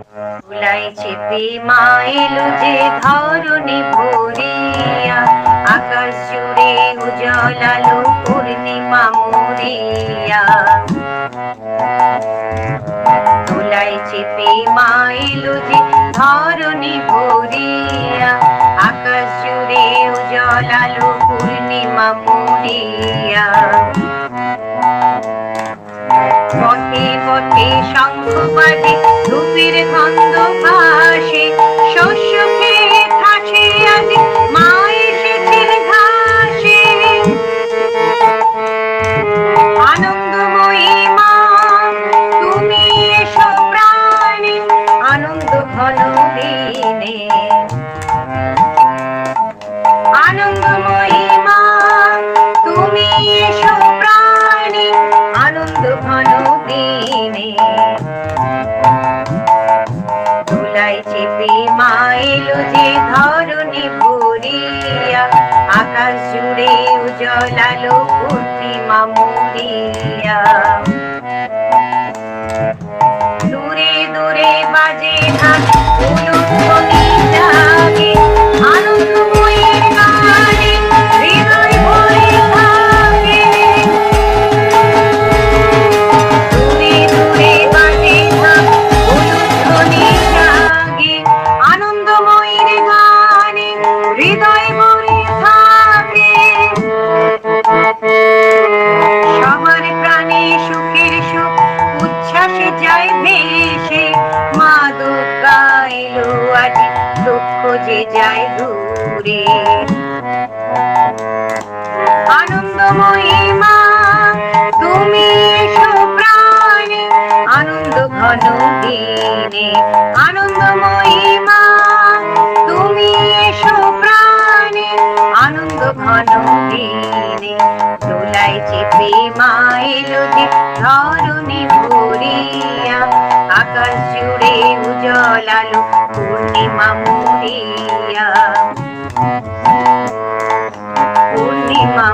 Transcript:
ভুলাই চেপে মা এলো যে ধরণী ভরিয়া, আকাশ জুড়ে উজ্জ্বল আলো, পূর্ণিমা মরিয়া। মা এলো যে ধরণী ভরিয়া, আকাশ জুড়ে উজ্জ্বল আলো, পূর্ণিমা মরিয়া। পথে পথে শঙ্খ ধূপের খন্দ ভাসে শস্য চেপে মা যে ধরণী ভরিয়া আকাশ জুড়ে উজ্জ্বলালো পূর্ণিমা মরিয়া। দূরে দূরে বাজে ঢাক হৃদয় ভরে থাকে। সবার প্রাণে সুখের সুখ, উচ্ছ্বাসে ভেসে। মা দুর্গা এলো দুঃখ যে যায় দূরে। আনন্দময়ী মা, তুমি এসো প্রাণে। আনন্দ ঘন দিনে, আনন্দময়ী মা চেপে মা এলো যে ধরণী ভরিয়া আকাশ জুড়ে উজ্জ্বল আলো পূর্ণিমা মরিয়া। পূর্ণিমা